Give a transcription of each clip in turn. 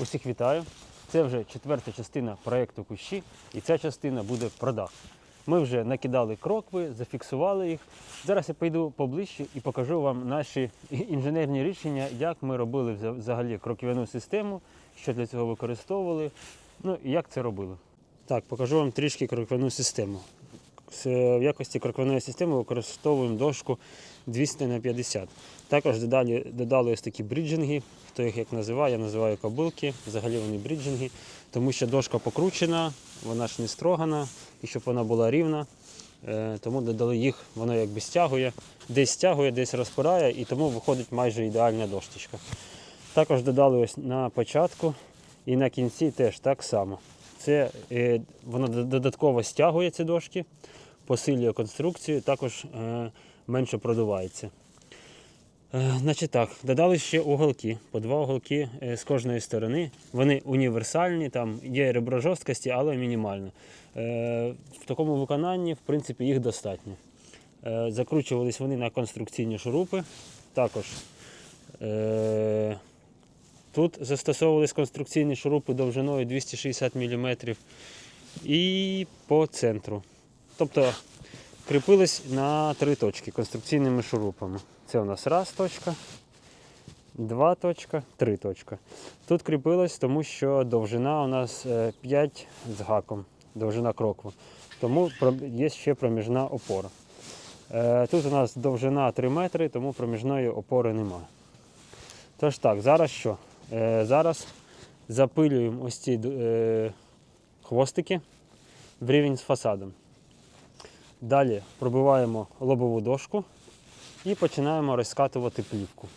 Усіх вітаю. Це вже четверта частина проєкту кущі, і ця частина буде про дах. Ми вже накидали крокви, зафіксували їх. Зараз я пойду поближче і покажу вам наші інженерні рішення, як ми робили взагалі кроквяну систему, що для цього використовували, ну і як це робили. Так, покажу вам трішки кроквяну систему. З- В якості кроквяної системи використовуємо дошку 200 на 50. Також додали, додали ось такі бріджинги, хто їх як називає, я називаю кобилки, взагалі вони бріджинги, тому що дошка покручена, вона ж не строгана, і щоб вона була рівна. Е, Тому додали їх, воно якби стягує, десь стягує, десь розпирає, і тому виходить майже ідеальна дошточка. Також додали ось на початку і на кінці теж так само. Це е, воно додатково стягує ці дошки, посилює конструкцію, також е, менше продувається. Е, Значить так, додали ще уголки, по два уголки е, з кожної сторони. Вони універсальні, там є ребро жорсткості, але мінімально. Е, В такому виконанні, в принципі, їх достатньо. Е, Закручувались вони на конструкційні шурупи. Також е, тут застосовувались конструкційні шурупи довжиною 260 мм і по центру. Тобто кріпились на три точки конструкційними шурупами. Це у нас раз точка, два точка, три точка. Тут кріпилось, тому що довжина у нас е, 5 з гаком, довжина крокву. Тому є ще проміжна опора. Е, Тут у нас довжина 3 метри, тому проміжної опори немає. Тож так, зараз що? Е, Зараз запилюємо ось ці е, хвостики в рівень з фасадом. Далі пробиваємо лобову дошку і починаємо розкатувати плівку.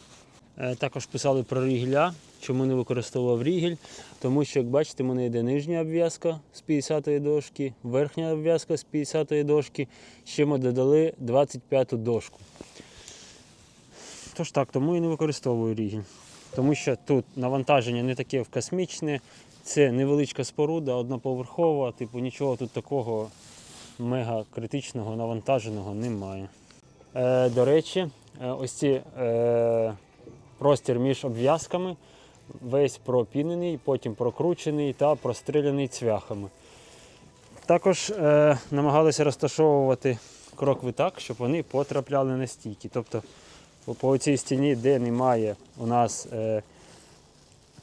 Е, Також писали про рігеля, чому не використовував рігель, тому що, як бачите, в мене йде нижня обв'язка з 50-ї дошки, верхня обв'язка з 50-ї дошки. Ще ми додали 25-ту дошку. Тож так, тому і не використовую рігель. Тому що тут навантаження не таке в космічне, це невеличка споруда, одноповерхова, типу нічого тут такого мега критичного навантаженого немає. Е, до речі, е, ось ці е, простір між обв'язками весь пропінений, потім прокручений та простреляний цвяхами. Також е, намагалися розташовувати крокви так, щоб вони потрапляли на стійки. Тобто по, цій стіні, де немає у нас е,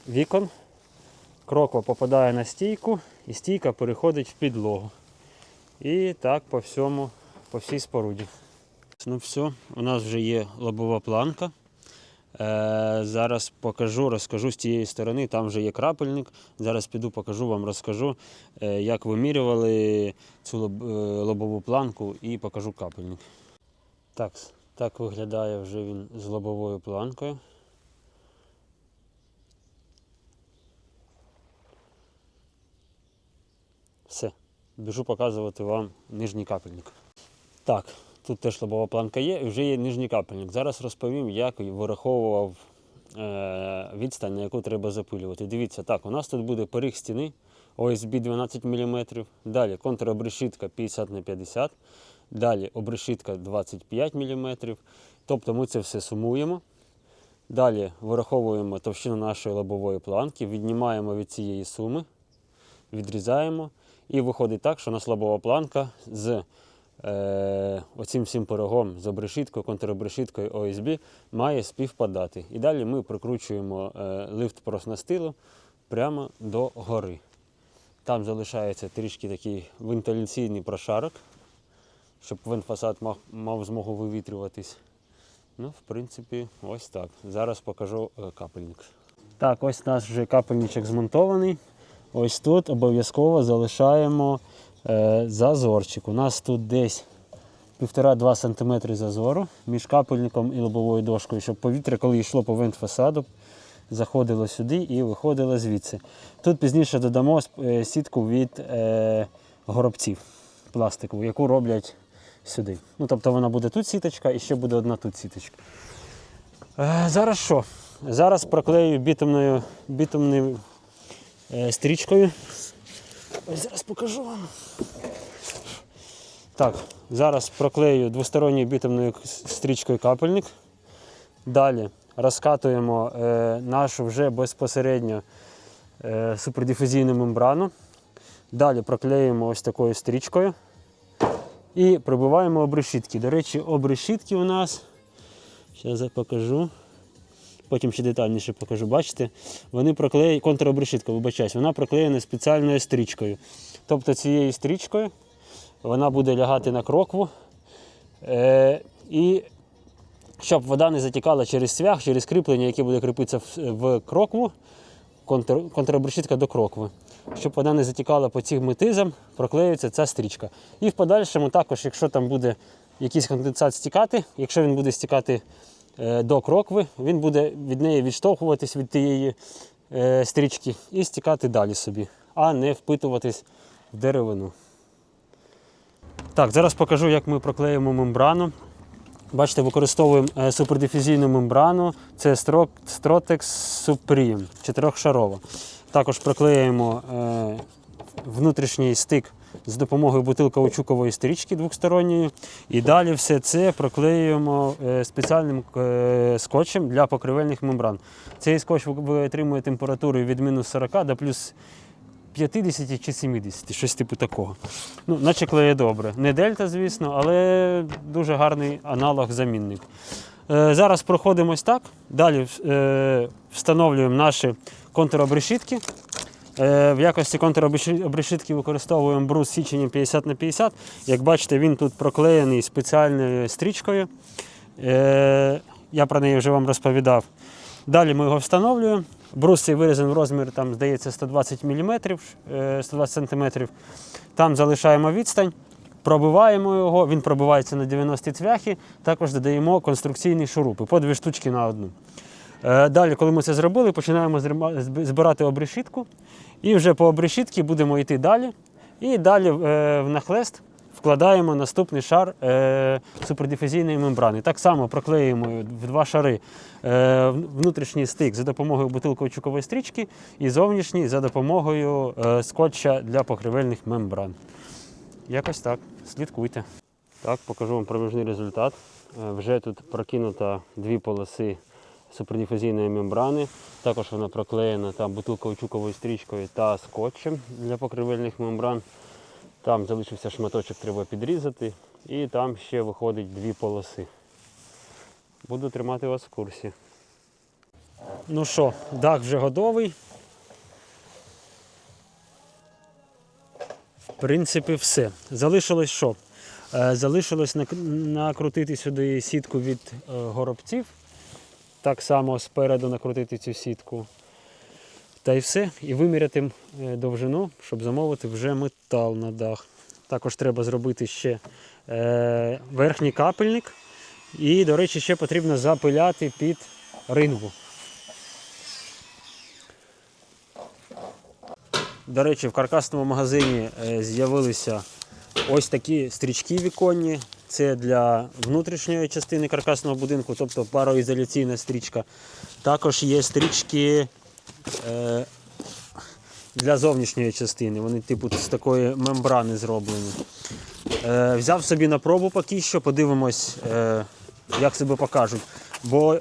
вікон, кроква попадає на стійку і стійка переходить в підлогу. І так по всьому, по всій споруді. Ну все, у нас вже є лобова планка. Е, зараз покажу, розкажу з тієї сторони, там вже є крапельник. Зараз піду, покажу вам, розкажу, е, як вимірювали цю лоб- е, лобову планку і покажу капельник. Так, так виглядає вже він з лобовою планкою. Все, біжу показувати вам нижній капельник. Так, тут теж лобова планка є, і вже є нижній капельник. Зараз розповім, як вираховував е, відстань, на яку треба запилювати. Дивіться, так, у нас тут буде поріг стіни ОСБ 12 мм, далі контробрешітка 50 на 50 далі обрешітка 25 мм. Тобто ми це все сумуємо. Далі вираховуємо товщину нашої лобової планки, віднімаємо від цієї суми, відрізаємо. І виходить так, що у нас лобова планка з е, оцим всім пирогом з обрешіткою, контробрешіткою ОСБ має співпадати. І далі ми прикручуємо е, лифт проснастилу прямо до гори. Там залишається трішки такий вентиляційний прошарок, щоб вентфасад мав, мав змогу вивітрюватись. Ну, в принципі, ось так. Зараз покажу е, капельник. Так, ось у нас вже капельничок змонтований. Ось тут обов'язково залишаємо е, зазорчик. У нас тут десь 1,5-2 см зазору між капельником і лобовою дошкою, щоб повітря, коли йшло по вентфасаду, заходило сюди і виходило звідси. Тут пізніше додамо е, сітку від е, горобців пластикову, яку роблять сюди. Ну, тобто вона буде тут сіточка і ще буде одна тут сіточка. Е, зараз що? Зараз проклею бітумною, бітумною е, стрічкою. Ось зараз покажу вам. Так, зараз проклею двосторонньою бітумною стрічкою капельник. Далі розкатуємо е, нашу вже безпосередньо е, супердифузійну мембрану. Далі проклеюємо ось такою стрічкою і прибиваємо обрешітки. До речі, обрешітки у нас, зараз покажу. Потім ще детальніше покажу. Бачите, вони проклеєні, контробрешітка, вибачаюсь, вона проклеєна спеціальною стрічкою. Тобто цією стрічкою вона буде лягати на крокву. Е, і щоб вода не затікала через цвях, через кріплення, яке буде кріпитися в, в крокву, контр, контрабрешітка до крокви. Щоб вода не затікала по цим метизам, проклеюється ця стрічка. І в подальшому також, якщо там буде якийсь конденсат стікати, якщо він буде стікати е, до крокви, він буде від неї відштовхуватись від тієї е, стрічки і стікати далі собі, а не впитуватись в деревину. Так, зараз покажу, як ми проклеїмо мембрану. Бачите, використовуємо е, супердифузійну мембрану. Це Strotex Supreme, чотирьохшарова. Також проклеюємо е, внутрішній стик з допомогою бутилкаучукової стрічки двохсторонньої. І далі все це проклеюємо е, спеціальним е, скотчем для покривельних мембран. Цей скотч витримує температури від мінус 40 до плюс 50 чи 70, щось типу такого. Ну, наче клеє добре. Не дельта, звісно, але дуже гарний аналог замінник. Е, зараз проходимось так. Далі е, встановлюємо наші контуробрешітки. Е, в якості контуробрешітки використовуємо брус січенням 50 на 50. Як бачите, він тут проклеєний спеціальною стрічкою. Е, я про неї вже вам розповідав. Далі ми його встановлюємо. Брус цей вирізаний в розмір, там, здається, 120 мм, 120 см. Там залишаємо відстань, пробиваємо його, він пробивається на 90 цвяхи, також додаємо конструкційні шурупи по дві штучки на одну. Е, Далі, коли ми це зробили, починаємо збирати обрешітку. І вже по обрешітці будемо йти далі. І далі е, в нахлест вкладаємо наступний шар е, супердифузійної мембрани. Так само проклеюємо в два шари внутрішній стик за допомогою бутилково-чукової стрічки і зовнішній за допомогою скотча для покривельних мембран. Якось так. Слідкуйте. Так, покажу вам проміжний результат. Е, Вже тут прокинуто дві полоси супердифузійної мембрани. Також вона проклеєна там бутилково-чуковою стрічкою та скотчем для покривельних мембран. Там залишився шматочок, треба підрізати. І там ще виходить дві полоси. Буду тримати вас в курсі. Ну що, дах вже готовий. В принципі, все. Залишилось що? Е, Залишилось накрутити сюди сітку від е, горобців. Так само спереду накрутити цю сітку. Та й все. І виміряти е, довжину, щоб замовити вже метал на дах. Також треба зробити ще верхній капельник. І, до речі, ще потрібно запиляти під рингу. До речі, в каркасному магазині е, з'явилися ось такі стрічки віконні. Це для внутрішньої частини каркасного будинку, тобто пароізоляційна стрічка. Також є стрічки е, для зовнішньої частини. Вони типу з такої мембрани зроблені. Е, взяв собі на пробу поки що, подивимось, як себе покажуть. Бо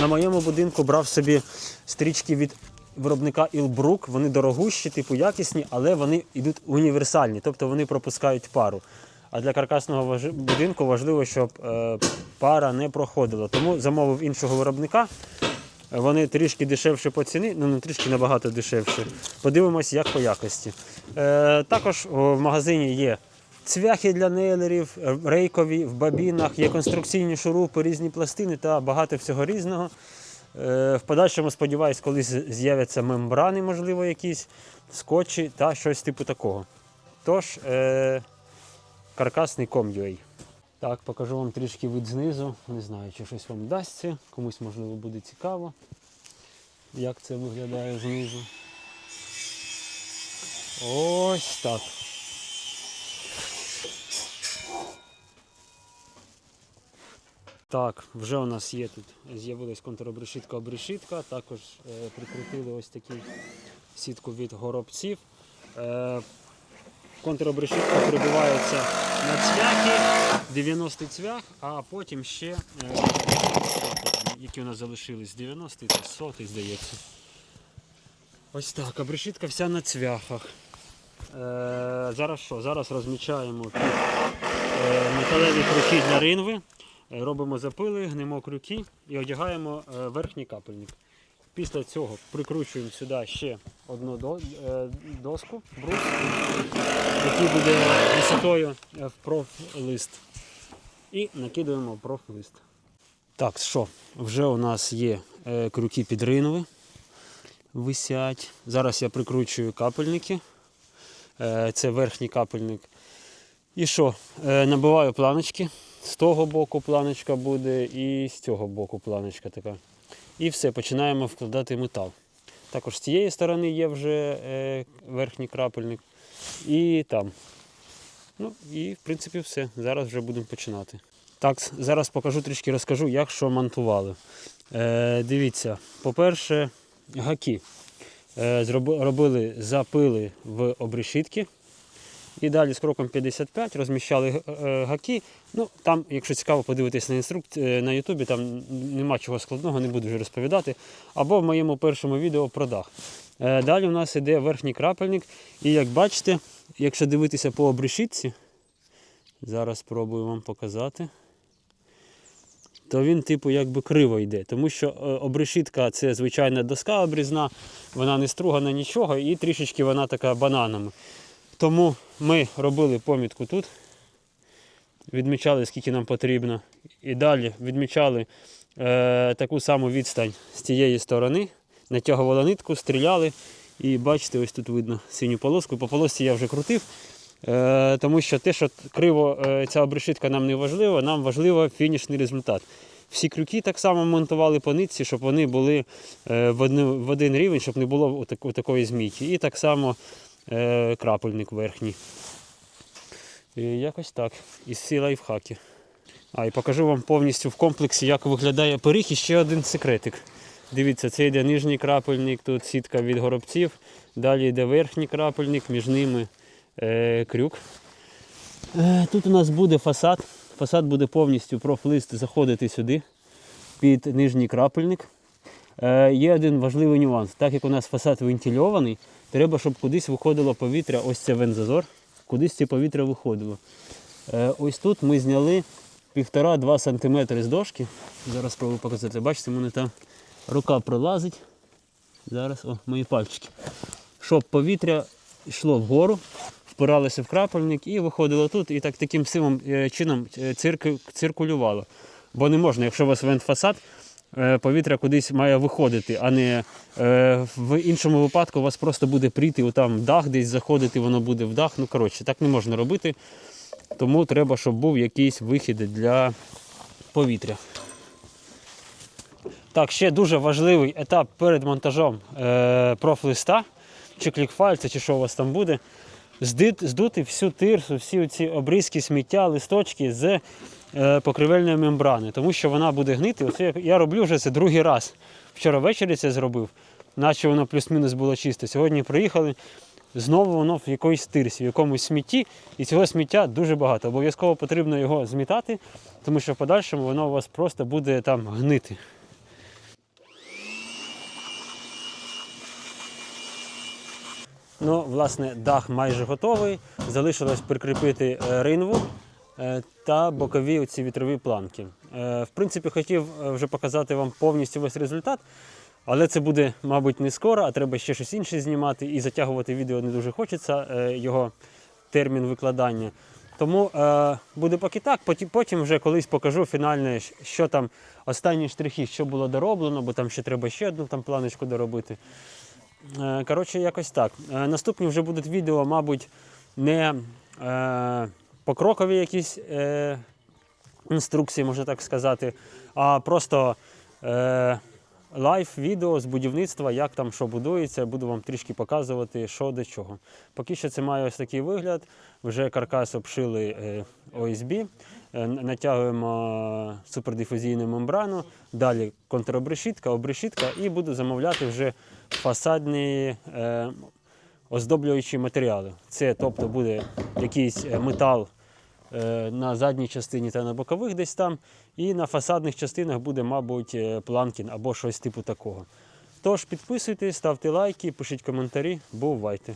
на моєму будинку брав собі стрічки від виробника Ilbrook. Вони дорогущі, типу якісні, але вони йдуть універсальні, тобто вони пропускають пару. А для каркасного будинку важливо, щоб е, пара не проходила. Тому замовив іншого виробника. Вони трішки дешевше по ціні, ну не трішки набагато дешевше. Подивимось, як по якості. Е, також в магазині є цвяхи для нейлерів, е, рейкові в бабінах, є конструкційні шурупи, різні пластини та багато всього різного. Е, в подальшому, сподіваюсь, колись з'являться мембрани, можливо, якісь, скотчі та щось типу такого. Тож, е, каркасний ком'юей. Так, покажу вам трішки вид знизу. Не знаю, чи щось вам вдасться. Комусь, можливо, буде цікаво, як це виглядає знизу. Ось так. Так, вже у нас є тут, з'явилась контробрешітка обрешітка, також е, прикрутили ось таку сітку від горобців. Е, контробрешітка прибивається на цвяхи, 90 цвях, а потім ще, е, які у нас залишились, 90 та 100 здається. Ось так, обрешітка вся на цвяхах. Е, зараз що? Зараз розмічаємо е, металеві крюки для ринви, робимо запили, гнемо крюки і одягаємо е, верхній капельник. Після цього прикручуємо сюди ще одну е, доску, брус, який буде висотою е, в профлист. І накидуємо в профлист. Так, що, вже у нас є крюки під ринви. Висять. Зараз я прикручую капельники. Це верхній капельник. І що? Набиваю планочки. З того боку планочка буде і з цього боку планочка така. І все, починаємо вкладати метал. Також з цієї сторони є вже е, верхній крапельник. І там. Ну і в принципі все. Зараз вже будемо починати. Так, зараз покажу трішки розкажу, як що монтували. Е, дивіться, по-перше, гаки. Е, робили запили в обрешітки. І далі з кроком 55 розміщали е, гаки. Ну, там, якщо цікаво подивитись на інструкт е, на Ютубі, там нема чого складного, не буду вже розповідати. Або в моєму першому відео про дах. Е, Далі у нас іде верхній крапельник. І як бачите, якщо дивитися по обрешітці, зараз спробую вам показати. То він, типу, якби криво йде. Тому що е, обрешітка це звичайна доска обрізна, вона не стругана нічого і трішечки вона така бананами. Тому ми робили помітку тут, відмічали, скільки нам потрібно. І далі відмічали е, таку саму відстань з тієї сторони, натягували нитку, стріляли. І бачите, ось тут видно синю полоску. По полосці я вже крутив. Е, тому що те, що криво е, ця обрешітка нам не важлива, нам важливо фінішний результат. Всі крюки так само монтували по нитці, щоб вони були е, в, один, рівень, щоб не було такої змійки. І так само е, крапельник верхній. І якось так. І всі лайфхаки. А, і покажу вам повністю в комплексі, як виглядає пиріг. І ще один секретик. Дивіться, це йде нижній крапельник, тут сітка від горобців. Далі йде верхній крапельник, між ними е, крюк. Е, тут у нас буде фасад. Фасад буде повністю профлист заходити сюди під нижній крапельник. Е, є один важливий нюанс. Так як у нас фасад вентильований, треба, щоб кудись виходило повітря, ось це вензазор, кудись це повітря виходило. Е, ось тут ми зняли 1,5-2 см з дошки. Зараз спробую показати. Бачите, мене там рука пролазить. Зараз, о, мої пальчики. Щоб повітря йшло вгору, впиралося в крапельник і виходило тут, і так таким самим е, чином циркулювало. Бо не можна, якщо у вас вентфасад, е, повітря кудись має виходити, а не е, в іншому випадку у вас просто буде прийти отам дах, десь заходити, воно буде в дах. Ну, коротше, так не можна робити. Тому треба, щоб був якийсь вихід для повітря. Так, ще дуже важливий етап перед монтажом е, профлиста, чи клікфальця, чи що у вас там буде. Здути всю тирсу, всі ці обрізки, сміття, листочки з е, покривельної мембрани, тому що вона буде гнити. Оце я, роблю вже це другий раз. Вчора ввечері це зробив, наче воно плюс-мінус було чисте. Сьогодні приїхали, знову воно в якоїсь тирсі, в якомусь смітті, і цього сміття дуже багато. Обов'язково потрібно його змітати, тому що в подальшому воно у вас просто буде там гнити. Ну, власне, дах майже готовий. Залишилось прикріпити е, ринву е, та бокові оці вітрові планки. Е, В принципі, хотів е, вже показати вам повністю весь результат, але це буде, мабуть, не скоро, а треба ще щось інше знімати і затягувати відео не дуже хочеться, е, його термін викладання. Тому е, буде поки так, потім вже колись покажу фінальне, що там останні штрихи, що було дороблено, бо там ще треба ще одну там планочку доробити. Е, Коротше, якось так. Е, Наступні вже будуть відео, мабуть, не е, покрокові якісь е, інструкції, можна так сказати, а просто е, лайв-відео з будівництва, як там що будується. Буду вам трішки показувати, що до чого. Поки що це має ось такий вигляд. Вже каркас обшили е, ОСБ. Е, Натягуємо супердифузійну мембрану, далі контробрешітка, обрешітка і буду замовляти вже фасадні е, оздоблюючі матеріали. Це тобто буде якийсь е, метал на задній частині та на бокових десь там. І на фасадних частинах буде, мабуть, е, планкін або щось типу такого. Тож підписуйтесь, ставте лайки, пишіть коментарі. Бувайте!